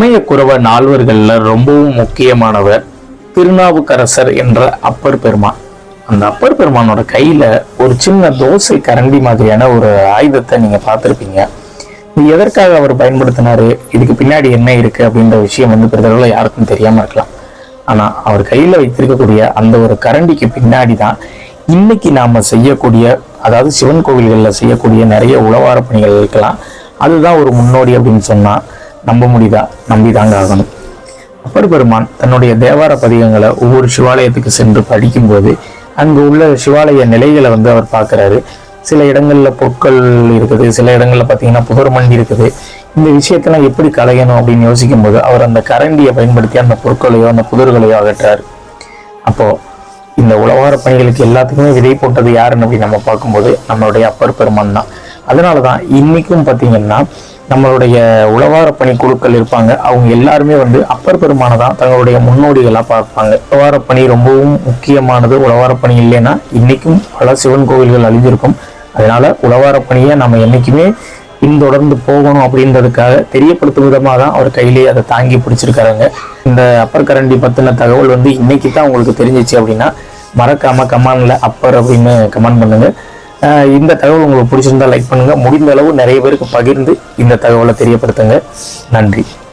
சமயக்குறவ நால்வர்கள்ல ரொம்பவும் முக்கியமானவர் திருநாவுக்கரசர் என்ற அப்பர் பெருமான். அந்த அப்பர் பெருமானோட கையில ஒரு சின்ன தோசை கரண்டி மாதிரியான ஒரு ஆயுதத்தை நீங்க பார்த்திருப்பீங்க. இது எதற்காக அவர் பயன்படுத்தினாரு? இதுக்கு பின்னாடி என்ன இருக்கு அப்படின்ற விஷயம் வந்து பெரிதளவில் யாருக்கும் தெரியாம இருக்கலாம். ஆனா அவர் கையில வைத்திருக்கக்கூடிய அந்த ஒரு கரண்டிக்கு பின்னாடி தான் இன்னைக்கு நாம செய்யக்கூடிய அதாவது சிவன் கோவில்களில் செய்யக்கூடிய நிறைய உழவார பணிகள் இருக்கலாம். அதுதான் ஒரு முன்னோடி அப்படின்னு சொன்னா நம்ப முடியுதா? நம்பி தாங்க ஆகணும். அப்பர் பெருமான் தன்னுடைய தேவார பதிகங்களை ஒவ்வொரு சிவாலயத்துக்கு சென்று படிக்கும்போது அங்கு உள்ள சிவாலய நிலைகளை வந்து அவர் பார்க்குறாரு. சில இடங்கள்ல பொருட்கள் இருக்குது சில இடங்கள்ல பார்த்தீங்கன்னா புதர் மண்டி இருக்குது. இந்த விஷயத்தெல்லாம் எப்படி களையணும் அப்படின்னு யோசிக்கும் போது அவர் அந்த கரண்டியை பயன்படுத்தி அந்த பொருட்களையோ அந்த புதர்களையோ அகற்றாரு. அப்போ இந்த உழவார பணிகளுக்கு எல்லாத்துக்குமே விதை போட்டது யாருன்னு அப்படி நம்ம பார்க்கும்போது நம்மளுடைய அப்பர் பெருமான் தான். அதனால தான் இன்னைக்கும் பார்த்தீங்கன்னா நம்மளுடைய உழவார பணி குழுக்கள் இருப்பாங்க. அவங்க எல்லாருமே வந்து அப்பர் பெருமானை தான் தங்களுடைய முன்னோடிகளாக பார்ப்பாங்க. உழவார பணி ரொம்பவும் முக்கியமானது. உழவார பணி இல்லைன்னா இன்னைக்கும் பல சிவன் கோவில்கள் அழிஞ்சிருக்கும். அதனால உழவார பணியை நம்ம என்னைக்குமே பின்தொடர்ந்து போகணும் அப்படின்றதுக்காக தெரியப்படுத்தும் விதமாக தான் அவர் கையிலேயே அதை தாங்கி பிடிச்சிருக்காருங்க. இந்த அப்பர் கரண்டி பற்றின தகவல் வந்து இன்னைக்கு தான் உங்களுக்கு தெரிஞ்சிச்சு அப்படின்னா மறக்காம கமெண்ட்ல அப்பர் அப்படின்னு கமெண்ட் பண்ணுங்க. இந்த தகவல் உங்களுக்கு பிடிச்சிருந்தா லைக் பண்ணுங்கள் முடிந்த அளவு நிறைய பேருக்கு பகிர்ந்து இந்த தகவலை தெரியப்படுத்துங்க. நன்றி.